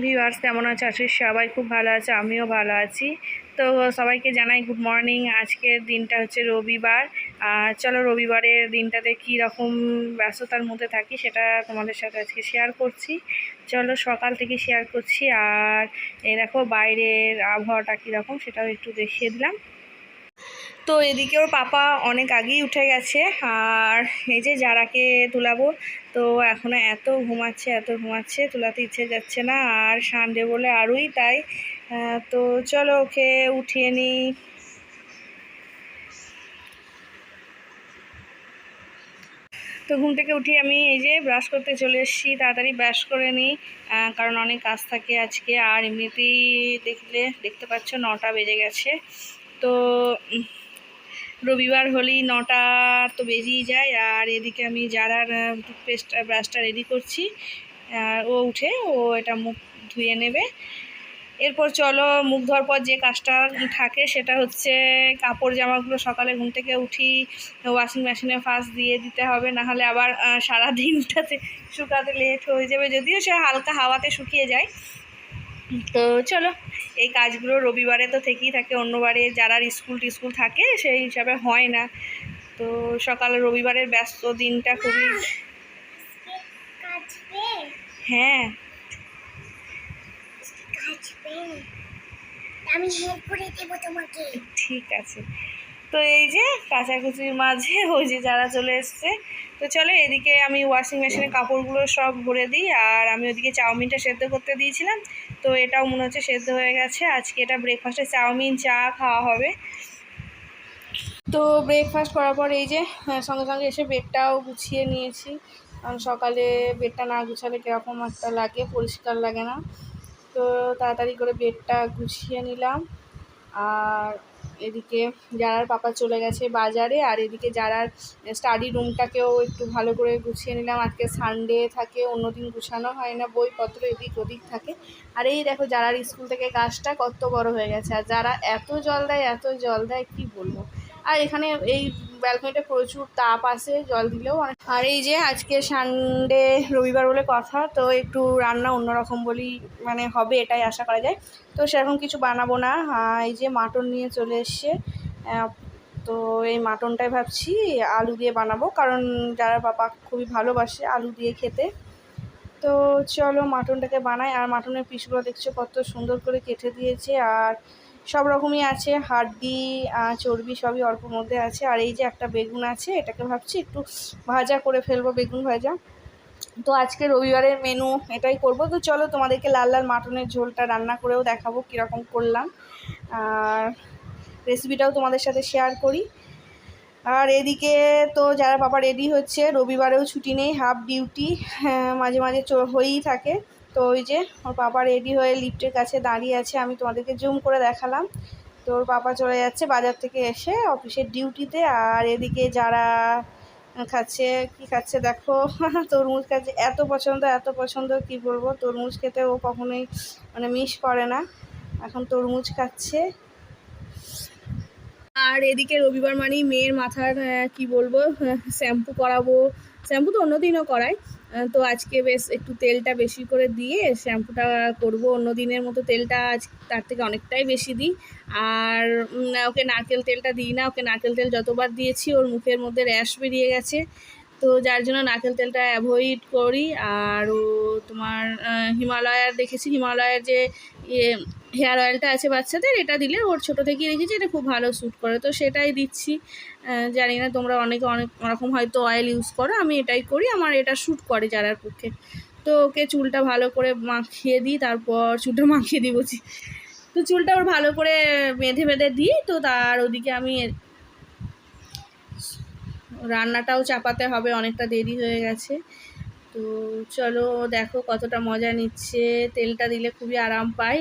Viewers, কেমন আছে? আছিস সবাই খুব ভালো আছে, আমিও ভালো আছি। তো সবাইকে জানাই গুড মর্নিং আজকের দিনটা হচ্ছে রবিবার। আর চলো রবিবারের দিনটাতে কী রকম ব্যস্ততার মধ্যে থাকি সেটা তোমাদের সাথে আজকে শেয়ার করছি। চলো সকাল থেকে শেয়ার করছি। আর এ দেখো বাইরের আবহাওয়াটা কীরকম সেটাও একটু দেখিয়ে দিলাম। তো এদিকে ওর পাপা অনেক আগেই উঠে গেছে, আর এই যে যারাকে তুলাবো, তো এখনও এত ঘুমাচ্ছে এত ঘুমাচ্ছে, তুলাতে ইচ্ছে যাচ্ছে না, আর সানডে বলে আরোই তাই। তো চলো ওকে উঠিয়ে নিই। তো ঘুম থেকে উঠে আমি, এই যে ব্রাশ করতে চলে এসেছি, তাড়াতাড়ি ব্রাশ করে নিই কারণ অনেক কাজ থাকে আজকে, আর এমনিতেই দেখলে, দেখতে পাচ্ছ নটা বেজে গেছে। তো রবিবার হলেই নটা তো বেজেই যায়, আর এদিকে আমি যারার টুথপেস্ট ব্রাশটা রেডি করছি। আর ও উঠে, ও এটা মুখ ধুয়ে নেবে। এরপর চলো, মুখ ধোয়ার পর যে কাজটা থাকে সেটা হচ্ছে কাপড় জামাগুলো সকালে ঘুম থেকে উঠি ওয়াশিং মেশিনে ফার্স্ট দিয়ে দিতে হবে, নাহলে আবার সারা দিনটাতে শুকাতে লেট হয়ে যাবে, যদিও সে হালকা হাওয়াতে শুকিয়ে যায়। তো চলো, এই কাজগুলো রবিবারে তো থেকেই থাকে, অন্যবারে যারা স্কুল টিস্কুল থাকে সেই হিসাবে হয় না। তো সকালে রবিবারের ব্যস্ত দিনটা খুবই হ্যাঁ। ঠিক আছে। তো এই যে কাচাকুচির মাঝে, ওই যে যারা চলে এসছে। তো চলো, এদিকে আমি ওয়াশিং মেশিনে কাপড়গুলো সব ভরে দিই, আর আমি ওদিকে চাউমিনটা সেদ্ধ করতে দিয়েছিলাম। তো এটাও মনে হচ্ছে সেদ্ধ হয়ে গেছে। আজকে এটা ব্রেকফাস্টে চাউমিন, চা খাওয়া হবে। তো ব্রেকফাস্ট করার পর এই যে সঙ্গে সঙ্গে এসে বেডটাও গুছিয়ে নিয়েছি। কারণ সকালে বেডটা না গুছালে কীরকম একটা লাগে, পরিষ্কার লাগে না। তো তাড়াতাড়ি করে বেডটা গুছিয়ে নিলাম। আর এদিকে যারার পাপা চলে গেছে বাজারে, আর এদিকে যারার স্টাডি রুমটাকেও একটু ভালো করে গুছিয়ে নিলাম। আজকে সানডে থাকে, অন্যদিন গুছানো হয় না, বইপত্র এদিক ওদিক থাকে। আর এই দেখো যারার স্কুল থেকে গাছটা কত বড় হয়ে গেছে। আর যারা এত জল দেয়, এত জল দেয়, কী বলব? আর এখানে এই ব্যালকনিটা প্রচুর তাপ আসে জল দিলেও আর এই যে আজকে সানডে রবিবার বলে কথা, তো একটু রান্না অন্যরকম বলেই মানে হবে এটাই আশা করা যায়। তো সেরকম কিছু বানাবো না। এই যে মাটন নিয়ে চলে এসছে। তো এই মাটনটাই ভাবছি আলু দিয়ে বানাবো, কারণ যারা বাবা খুবই ভালোবাসে আলু দিয়ে খেতে। তো চলো মাটনটাকে বানাই। আর মাটনের পিসগুলো দেখছ কত সুন্দর করে কেটে দিয়েছে। আর সব রকমই আছে, হাড্ডি চর্বি সবই অল্পর মধ্যে আছে। আর এই যে একটা বেগুন আছে, এটাকে ভাবছি একটু ভাজা করে ফেলব, বেগুন ভাজা। তো আজকে রবিবারের মেনু এটাই করব। তো চলো তোমাদেরকে লাল লাল মাটনের ঝোলটা রান্না করেও দেখাবো কীরকম করলাম। আর রেসিপিটাও তোমাদের সাথে শেয়ার করি। আর এদিকে তো যারা বাবা রেডি হচ্ছে, রবিবারেও ছুটি নেই হাফ ডিউটি মাঝে মাঝে হয়েই থাকে। তো ওই যে, ওর পাপা রেডি হয়ে লিফটের কাছে দাঁড়িয়ে আছে, আমি তোমাদেরকে জুম করে দেখালাম। তো ওর পাপা চলে যাচ্ছে বাজার থেকে এসে অফিসের ডিউটিতে আর এদিকে যারা খাচ্ছে, কি খাচ্ছে দেখো, তরমুজ খাচ্ছে, এত পছন্দ এত পছন্দ, কি বলব? তরমুজ খেতে ও কখনোই মানে মিস করে না। এখন তরমুজ খাচ্ছে। আর এদিকে রবিবার মানেই মেয়ের মাথার কি বলব শ্যাম্পু করাবো। শ্যাম্পু তো অন্যদিনও করাই তো আজকে বেশ একটু তেলটা বেশি করে দিয়ে শ্যাম্পুটা করব। অন্য দিনের মতো তেলটা আজ তার থেকে অনেকটাই বেশি দিই। আর ওকে নারকেল তেলটা দিই না। ওকে নারকেল তেল যতবার দিয়েছি, ওর মুখের মধ্যে র্যাশ বেরিয়ে গেছে। তো যার জন্য নারকেল তেলটা অ্যাভয়েড করি। আর তোমার হিমালয়ার দেখেছি, হিমালয়ার যে ইয়ে হেয়ার অয়েলটা আছে বাচ্চাদের, এটা দিলে ওর ছোটো থেকেই দেখেছি এটা খুব ভালো শ্যুট করে। তো সেটাই দিচ্ছি। জানি না তোমরা অনেকে অনেক রকম হয়তো অয়েল ইউজ করো, আমি এটাই করি। আমার এটা শ্যুট করে যারার পক্ষে। তো ওকে চুলটা ভালো করে মাখিয়ে দিই, তারপর চুলটা মাখিয়ে দিই বলছি। তো চুলটা ওর ভালো করে বেঁধে বেঁধে দিই, তো তার ওদিকে আমি রান্নাটাও চাপাতে হবে, অনেকটা দেরি হয়ে গেছে। তো চলো দেখো কতটা মজা নিচ্ছে। তেলটা দিলে খুবই আরাম পায়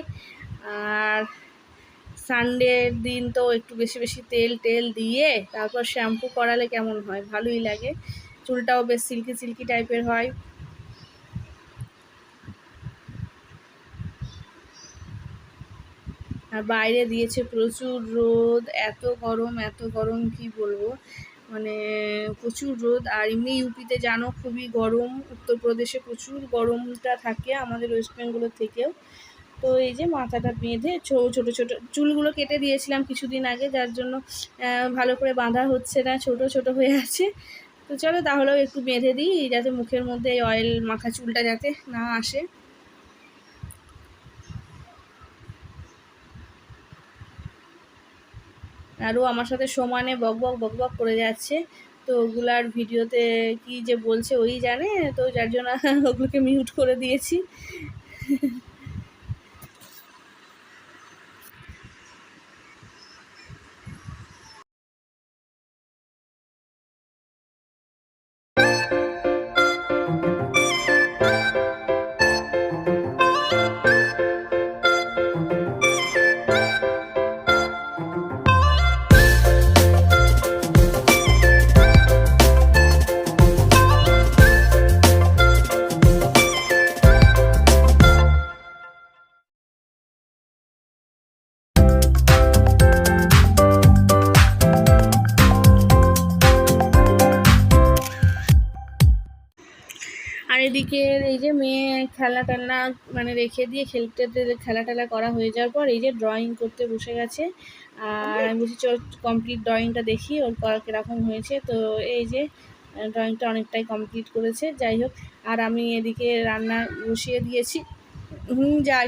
আর সানডের দিন তো একটু বেশি বেশি তেল টেল দিয়ে তারপর শ্যাম্পু করালে কেমন হয়? ভালোই লাগে। চুলটাও বেশ সিল্কি সিল্কি টাইপের হয়। আর বাইরে দিয়েছে প্রচুর রোদ। এত গরম এত গরম, কি বলব? মানে প্রচুর রোদ, আর এমনি ইউপিতে জানো খুবই গরম, উত্তরপ্রদেশে প্রচুর গরমটা থাকে আমাদের ওয়েস্ট বেঙ্গলের থেকেও। তো এই যে মাথাটা বেঁধে ছোট ছোট চুলগুলো কেটে দিয়েছিলাম কিছুদিন আগে, যার জন্য ভালো করে বাঁধা হচ্ছে না, ছোট ছোট হয়ে আছে। তো চলো তাহলেও একটু বেঁধে দিই, যাতে মুখের মধ্যে এই অয়েল মাখা চুলটা যাতে না আসে। আরও আমার সাথে সমানে বক বক বক বক করে যাচ্ছে। তো ওগুলার ভিডিওতে কি যে বলছে ওই জানে, তো যার জন্য ওগুলোকে মিউট করে দিয়েছি। আর এদিকে এই যে মেয়ে খেলনা টেলনা মানে রেখে দিয়ে খেলতে খেলা টেলা করা হয়ে যাওয়ার পর এই যে ড্রয়িং করতে বসে গেছে। আর আমি বলছি, চল কমপ্লিট ড্রয়িংটা দেখি, ওর করা কীরকম হয়েছে? তো এই যে ড্রয়িংটা অনেকটাই কমপ্লিট করেছে। যাই হোক, আর আমি এদিকে রান্না বসিয়ে দিয়েছি। হুম, যাই।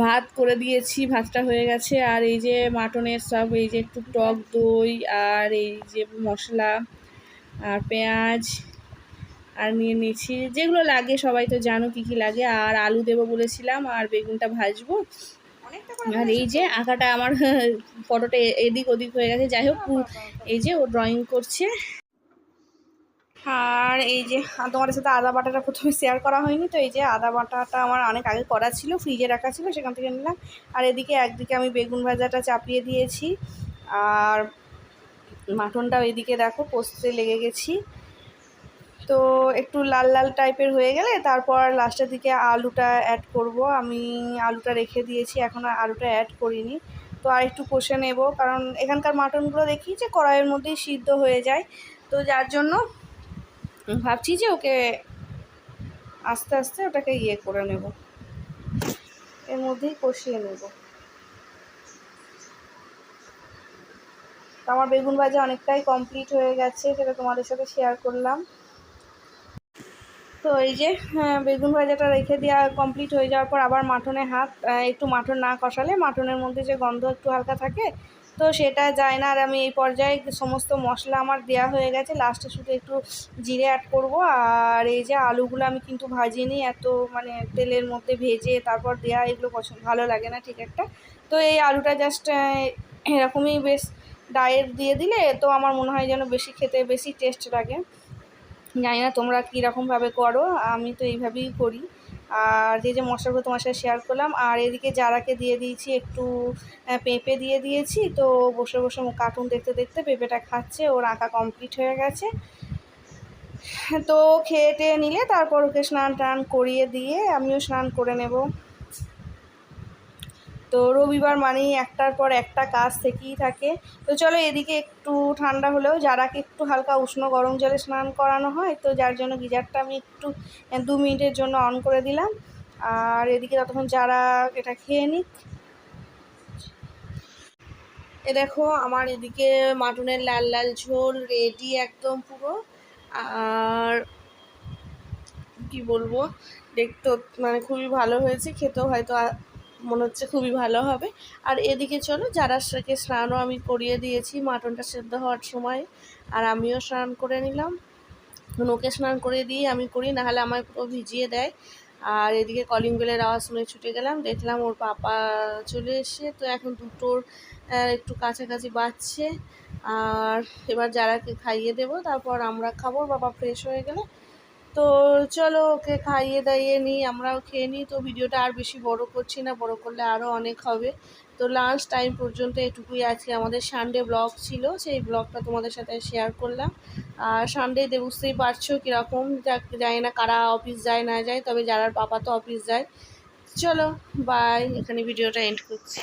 ভাত করে দিয়েছি, ভাতটা হয়ে গেছে। আর এই যে মাটনের সব, এই যে একটু টক দই, আর এই যে মশলা, আর পেঁয়াজ আর নিয়ে নিয়েছি যেগুলো লাগে সবাই তো জানো কী কী লাগে। আর আলু দেবো বলেছিলাম আর বেগুনটা ভাজবো। আর এই যে আঁকাটা আমার ফটোটা এদিক ওদিক হয়ে গেছে। যাই হোক এই যে ও ড্রয়িং করছে। আর এই যে তোমাদের সাথে আদা বাটাটা প্রথমে শেয়ার করা হয়নি। তো এই যে আদা বাটাটা আমার অনেক আগে করা ছিল ফ্রিজে রাখা ছিল সেখান থেকে নিলাম। আর এদিকে একদিকে আমি বেগুন ভাজাটা চাপিয়ে দিয়েছি। আর মাটনটাও এদিকে দেখো পোস্তে লেগে গেছি। তো একটু লাল লাল টাইপের হয়ে গেলে তারপর লাস্টের দিকে আলুটা অ্যাড করব। আমি আলুটা রেখে দিয়েছি, এখন আলুটা অ্যাড করিনি। তো আর একটু কষে নেব, কারণ এখানকার মাটনগুলো দেখি যে কড়াইয়ের মধ্যেই সিদ্ধ হয়ে যায়। তো যার জন্য ভাবছি যে ওকে আস্তে আস্তে ওটাকে ইয়ে করে নেব। এর মধ্যেই কষিয়ে নেব। আমার বেগুন ভাজা অনেকটাই কমপ্লিট হয়ে গেছে, সেটা তোমাদের সাথে শেয়ার করলাম। তো এই যে হ্যাঁ, বেগুন ভাজাটা রেখে দেওয়া কমপ্লিট হয়ে যাওয়ার পর আবার মাটনে হাত একটু মাটন না কষালে মাটনের মধ্যে যে গন্ধ একটু হালকা থাকে তো সেটা যায় না। আর আমি এই পর্যায়ে সমস্ত মশলা আমার দেওয়া হয়ে গেছে। লাস্টে শুধু একটু জিরে অ্যাড করব। আর এই যে আলুগুলো আমি কিন্তু ভাজিনি এত মানে তেলের মধ্যে ভেজে তারপর দেওয়া এগুলো পছন্দ ভালো লাগে না ঠিক একটা। তো এই আলুটা জাস্ট এরকমই বেশ ডায়েট দিয়ে দিলে তো আমার মনে হয় যেন বেশি খেতে বেশি টেস্ট লাগে। জানি না তোমরা কীরকমভাবে করো, আমি তো এইভাবেই করি। আর যে যে মশলাগুলো তোমার সাথে শেয়ার করলাম, আর এদিকে জারাকে দিয়ে দিয়েছি, একটু পেঁপে দিয়ে দিয়েছি, তো বসে বসে কার্টুন দেখতে দেখতে পেঁপেটা খাচ্ছে, ওর আঁকা কমপ্লিট হয়ে গেছে। তো খেয়ে টেয়ে নিলে তারপর ওকে স্নান টান করিয়ে দিয়ে আমিও স্নান করে নেব। তো রবিবার মানেই একটার পর একটা কাজ থেকেই থাকে। তো চলো এদিকে একটু ঠান্ডা হলেও যারাকে একটু হালকা উষ্ণ গরম জলে স্নান করানো হয়, তো যার জন্য গিজারটা আমি একটু দু মিনিটের জন্য অন করে দিলাম। আর এদিকে ততক্ষণ যারা এটা খেয়ে নিক। এ দেখো আমার এদিকে মাটনের লাল লাল ঝোল রেডি একদম পুরো। আর কি বলব দেখতে মানে খুবই ভালো হয়েছে, খেতেও হয়তো মনে হচ্ছে খুবই ভালো হবে। আর এদিকে চলো যারা সাথে স্নানও আমি করিয়ে দিয়েছি, মাটনটা সেদ্ধ হওয়ার সময়। আর আমিও স্নান করে নিলাম। ওকে স্নান করে দিয়ে আমি করি, নাহলে আমায় পুরো ভিজিয়ে দেয়। আর এদিকে কলিং বেলের আওয়াজ শুনে ছুটে গেলাম, দেখলাম ওর পাপা চলে এসে তো এখন দুটোর একটু কাছাকাছি বাজছে। আর এবার যারাকে খাইয়ে দেবো, তারপর আমরা খাব, বাবা ফ্রেশ হয়ে গেলে। তো চলো ওকে খাইয়ে দাইয়ে নিই, আমরাও খেয়ে নিই। তো ভিডিওটা আর বেশি বড় করছি না, বড় করলে আরও অনেক হবে। তো লাঞ্চ টাইম পর্যন্ত এটুকুই আজকে আমাদের সানডে ব্লগ ছিল, সেই ব্লগটা তোমাদের সাথে শেয়ার করলাম। আর সানডেতে বুঝতেই পারছ কীরকম জানি না কারা অফিস যায়, না যায়, তবে যারা পাপা তো অফিস যায়। চলো বাই এখানে ভিডিওটা এন্ড করছি।